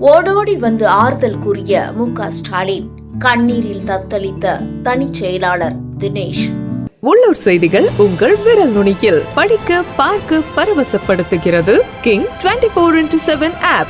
ஓடோடி வந்து ஆறுதல் கூறிய மு ஸ்டாலின். கண்ணீரில் தத்தளித்த தனிச் செயலாளர் தினேஷ். உள்ளூர் செய்திகள் உங்கள் விரல் நுனியில். படிக்க பார்க்க பரவசப்படுத்துகிறது king twenty four into seven app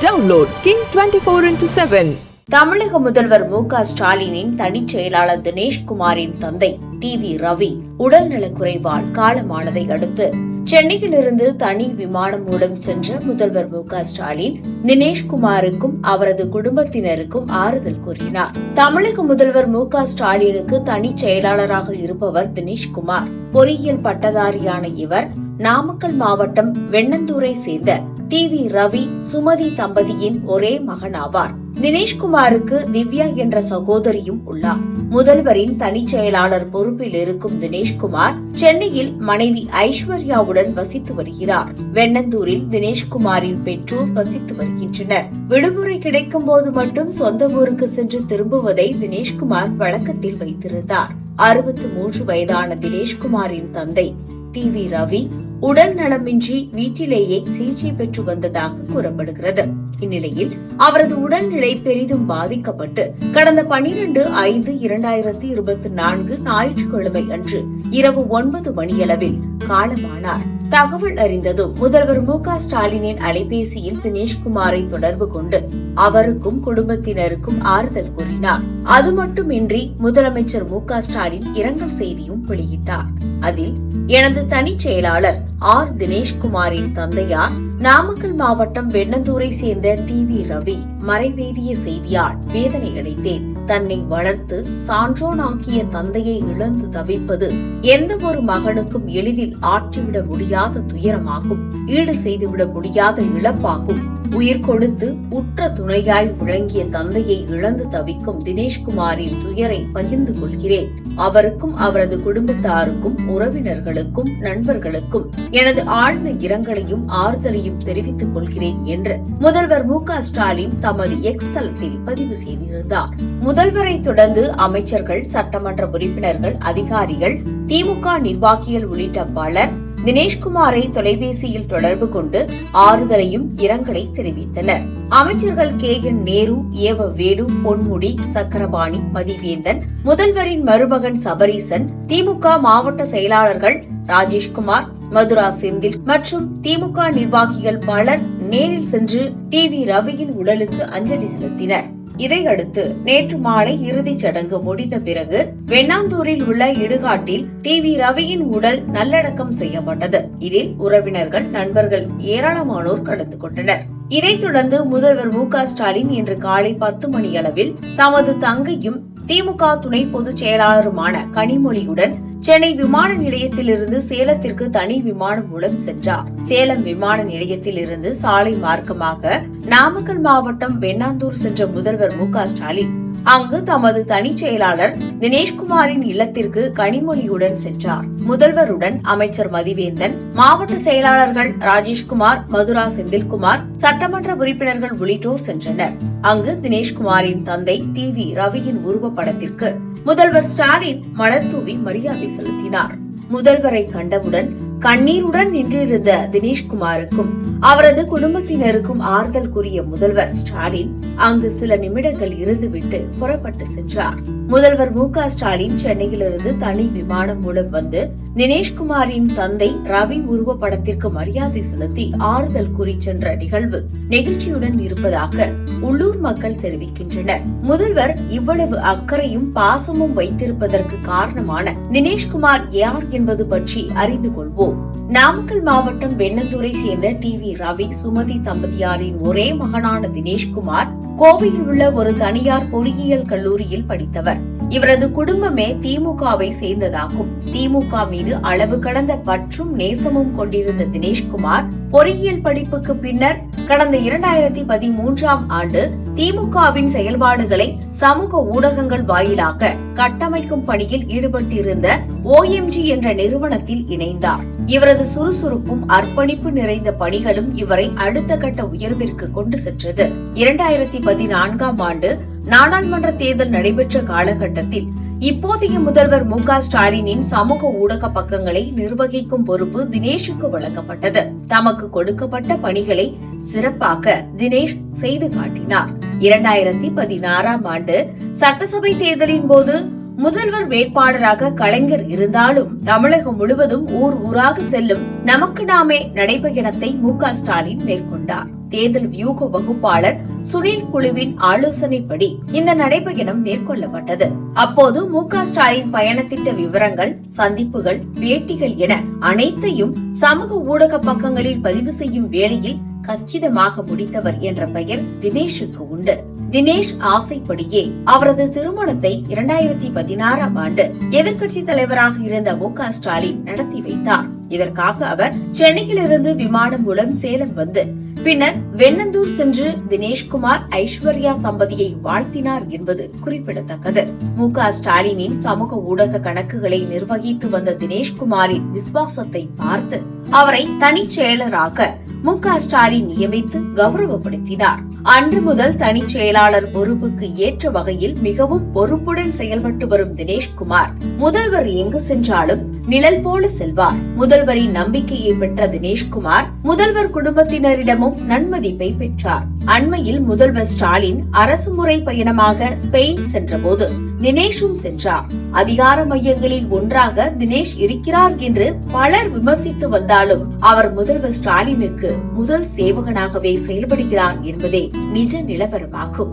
download king twenty four into seven தமிழக முதல்வர் மு க ஸ்டாலினின் தனிச் செயலாளர் தினேஷ்குமாரின் தந்தை டி வி ரவி. உடல்நலக்குறைவால் காலமானதை அடுத்து சென்னையிலிருந்து தனி விமானம் மூலம் சென்ற முதல்வர் மு க ஸ்டாலின் தினேஷ்குமாருக்கும் அவரது குடும்பத்தினருக்கும் ஆறுதல் கூறினார். தமிழக முதல்வர் மு க ஸ்டாலினுக்கு தனி செயலாளராக இருப்பவர் தினேஷ்குமார் பொறியியல் பட்டதாரியான இவர் நாமக்கல் மாவட்டம் வெண்ணந்தூரை சேர்ந்த டி வி ரவி சுமதி தம்பதியின் ஒரே மகனாவார். தினேஷ்குமாருக்கு திவ்யா என்ற சகோதரியும் உள்ளார். முதல்வரின் தனிச் செயலாளர் பொறுப்பில் இருக்கும் தினேஷ்குமார் சென்னையில் மனைவி ஐஸ்வர்யாவுடன் வசித்து வருகிறார். வெண்ணந்தூரில் தினேஷ்குமாரின் பெற்றோர் வசித்து வருகின்றனர். விடுமுறை கிடைக்கும் போது மட்டும் சொந்த ஊருக்கு சென்று திரும்புவதை தினேஷ்குமார் வழக்கத்தில் வைத்திருந்தார். அறுபத்தி மூன்று வயதான தினேஷ்குமாரின் தந்தை டி வி ரவி உடல் நலமின்றி வீட்டிலேயே சிகிச்சை பெற்று வந்ததாக கூறப்படுகிறது. இந்நிலையில் அவரது உடல்நிலை பெரிதும் பாதிக்கப்பட்டு கடந்த பனிரெண்டு ஐந்து இரண்டாயிரத்தி இருபத்தி நான்கு ஞாயிற்றுக்கிழமை அன்று இரவு ஒன்பது மணியளவில் காலமானார். தகவல் அறிந்ததும் முதல்வர் மு க ஸ்டாலினின் அலைபேசியில் தினேஷ்குமாரை தொடர்பு கொண்டு அவருக்கும் குடும்பத்தினருக்கும் ஆறுதல் கூறினார். அது மட்டுமின்றி முதலமைச்சர் மு ஸ்டாலின் இரங்கல் செய்தியும் வெளியிட்டார். அதில் எனது தனிச் செயலாளர் ஆர். தினேஷ்குமாரின் தந்தையார் நாமக்கல் மாவட்டம் வெண்ணந்தூரை சேர்ந்த டி வி ரவி மறைவேதிய செய்தியால் வேதனை அடைந்தேன் தன்னை வளர்த்து சான்றோனாக்கிய தந்தையை இழந்து தவிப்பது எந்த ஒரு மகனுக்கும் எளிதில் ஆற்றிவிட முடியாத துயரமாகும். ஈடு செய்துவிட முடியாத இழப்பாகும். உயிர் கொடுத்து உற்ற துணையாய் விளங்கிய தந்தையை இழந்து தவிக்கும் தினேஷ்குமாரின் துயரை பகிர்ந்து கொள்கிறேன். அவருக்கும் அவரது குடும்பத்தாருக்கும் உறவினர்களுக்கும் நண்பர்களுக்கும் எனது ஆழ்ந்த இரங்கலையும் ஆறுதலையும் தெரிவித்துக் கொள்கிறேன் என்று முதல்வர் மு க ஸ்டாலின் தமது எக்ஸ் தளத்தில் பதிவு செய்திருந்தார். முதல்வரை தொடர்ந்து அமைச்சர்கள் சட்டமன்ற உறுப்பினர்கள் அதிகாரிகள் திமுக நிர்வாகிகள் உள்ளிட்ட பலர் தினேஷ்குமாரை தொலைபேசியில் தொடர்பு கொண்டு ஆறுதலையும் இரங்கலை தெரிவித்தனர். அமைச்சர்கள் கே என் நேரு ஏவ வேலு பொன்முடி சக்கரபாணி மதிவேந்தன் முதல்வரின் மருமகன் சபரீசன் திமுக மாவட்ட செயலாளர்கள் ராஜேஷ்குமார் மதுரா செந்தில் மற்றும் திமுக நிர்வாகிகள் பலர் நேரில் சென்று டி வி ரவியின் உடலுக்கு அஞ்சலி செலுத்தினர். இதையடுத்து நேற்று மாலை இறுதிச் சடங்கு முடிந்த பிறகு வெண்ணாந்தூரில் உள்ள இடுகாட்டில் டி வி ரவியின் உடல் நல்லடக்கம் செய்யப்பட்டது. இதில் உறவினர்கள் நண்பர்கள் ஏராளமானோர் கலந்து கொண்டனர். இதைத் தொடர்ந்து முதல்வர் மு ஸ்டாலின் இன்று காலை பத்து மணியளவில் தமது தங்கையும் திமுக துணை பொதுச் செயலாளருமான கனிமொழியுடன் சென்னை விமான நிலையத்திலிருந்து சேலத்திற்கு தனி விமானம் மூலம் சென்றார். சேலம் விமான நிலையத்தில் இருந்து சாலை மார்க்கமாக நாமக்கல் மாவட்டம் வெண்ணாந்தூர் சென்ற முதல்வர் மு ஸ்டாலின் அங்கு தமது தனிச் செயலாளர் தினேஷ்குமாரின் இல்லத்திற்கு கனிமொழியுடன் சென்றார். முதல்வருடன் அமைச்சர் மதிவேந்தன் மாவட்ட செயலாளர்கள் ராஜேஷ்குமார் மதுரா செந்தில்குமார் சட்டமன்ற உறுப்பினர்கள் உள்ளிட்டோர் சென்றனர். அங்கு தினேஷ்குமாரின் தந்தை டி வி ரவியின் உருவப்படத்திற்கு முதல்வர் ஸ்டாலின் மலர் தூவி மரியாதை செலுத்தினார். முதல்வரை கண்டவுடன் கண்ணீருடன் நின்றிருந்த தினேஷ்குமாருக்கும் அவரது குடும்பத்தினருக்கும் ஆறுதல் கூறிய முதல்வர் ஸ்டாலின் அங்கு சில நிமிடங்கள் இருந்துவிட்டு புறப்பட்டு சென்றார். முதல்வர் மு ஸ்டாலின் சென்னையிலிருந்து தனி விமானம் மூலம் வந்து தினேஷ்குமாரின் தந்தை ரவி உருவப்படத்திற்கு மரியாதை செலுத்தி ஆறுதல் கூறி சென்ற நிகழ்வு நெகிழ்ச்சியுடன் இருப்பதாக உள்ளூர் மக்கள் தெரிவிக்கின்றனர். முதல்வர் இவ்வளவு அக்கறையும் பாசமும் வைத்திருப்பதற்கு காரணமான தினேஷ்குமார் யார் என்பது பற்றி அறிந்து கொள்வோம். நாமக்கல் மாவட்டம் வெண்ணந்தூரை சேர்ந்த டி வி ரவி சுமதி தம்பதியாரின் ஒரே மகனான தினேஷ்குமார் கோவையில் உள்ள ஒரு தனியார் பொறியியல் கல்லூரியில் படித்தவர். இவரது குடும்பமே திமுகவை சேர்ந்ததாகும். திமுக மீது அளவு கடந்த பற்றும் நேசமும் கொண்டிருந்த தினேஷ்குமார் பொறியியல் படிப்புக்கு பின்னர் கடந்த இரண்டாயிரத்தி பதிமூன்றாம் ஆண்டு திமுகவின் செயல்பாடுகளை சமூக ஊடகங்கள் வாயிலாக கட்டமைக்கும் பணியில் ஈடுபட்டிருந்த ஓஎம்ஜி என்ற நிறுவனத்தில் இணைந்தார். இவரது சுறுசுறுப்பும் அர்ப்பணிப்பு நிறைந்த பணிகளும் இவரை அடுத்த கட்ட உயர்விற்கு கொண்டு சென்றது. இரண்டாயிரத்தி பதினான்காம் ஆண்டு நாடாளுமன்ற தேர்தல் நடைபெற்ற காலகட்டத்தில் இப்போதைய முதல்வர் மு ஸ்டாலினின் சமூக ஊடக பக்கங்களை நிர்வகிக்கும் பொறுப்பு தினேஷுக்கு வழங்கப்பட்டது. தமக்கு கொடுக்கப்பட்ட பணிகளை சிறப்பாக தினேஷ் செய்து காட்டினார். இரண்டாயிரத்தி பதினாறாம் ஆண்டு சட்டசபை தேர்தலின் போது முதல்வர் வேட்பாளராக கலைஞர் இருந்தாலும் தமிழகம் முழுவதும் ஊர் ஊராக செல்லும் நமக்கு நாமே நடைபயணத்தை மு க ஸ்டாலின் மேற்கொண்டார். தேர்தல் வியூக வகுப்பாளர் சுனில் குழுவின் ஆலோசனைப்படி இந்த நடைபயணம் மேற்கொள்ளப்பட்டது. அப்போது மு க ஸ்டாலின் பயணத்திட்ட விவரங்கள் சந்திப்புகள் பேட்டிகள் என அனைத்தையும் சமூக ஊடக பக்கங்களில் பதிவு செய்யும் வேளையில் கச்சிதமாக முடித்தவர் என்ற பெயர் தினேஷுக்கு உண்டு. தினேஷ் ஆசைப்படியே அவரது திருமணத்தை இரண்டாயிரத்தி பதினாறாம் ஆண்டு எதிர்க்கட்சி தலைவராக இருந்த மு க ஸ்டாலின் நடத்தி வைத்தார். இதற்காக அவர் சென்னையிலிருந்து விமானம் மூலம் சேலம் வந்து பின்னர் வெண்ணந்தூர் சென்று தினேஷ்குமார் ஐஸ்வர்யா தம்பதியை வாழ்த்தினார் என்பது குறிப்பிடத்தக்கது. மு க ஸ்டாலினின் சமூக ஊடக கணக்குகளை நிர்வகித்து வந்த தினேஷ்குமாரின் விசுவாசத்தை பார்த்து அவரை தனிச் செயலராக மு க ஸ்டாலின் நியமித்து கௌரவப்படுத்தினார். அன்று முதல் தனிச் செயலாளர் பொறுப்புக்கு ஏற்ற வகையில் மிகவும் பொறுப்புடன் செயல்பட்டு வரும் தினேஷ்குமார். முதல்வர் எங்கு சென்றாலும் நிழல் போல செல்வார். முதல்வரின் நம்பிக்கையை பெற்ற தினேஷ்குமார் முதல்வர் குடும்பத்தினரிடமும் நன்மதிப்பை பெற்றார். அண்மையில் முதல்வர் ஸ்டாலின் அரசு முறை பயணமாக ஸ்பெயின் சென்றபோது தினேஷும் சென்றார். அதிகார மையங்களில் ஒன்றாக தினேஷ் இருக்கிறார் என்று பலர் விமர்சித்து வந்தாலும் அவர் முதல்வர் ஸ்டாலினுக்கு முதல் சேவகனாகவே செயல்படுகிறார் என்பதே நிஜ நிலவரமாகும்.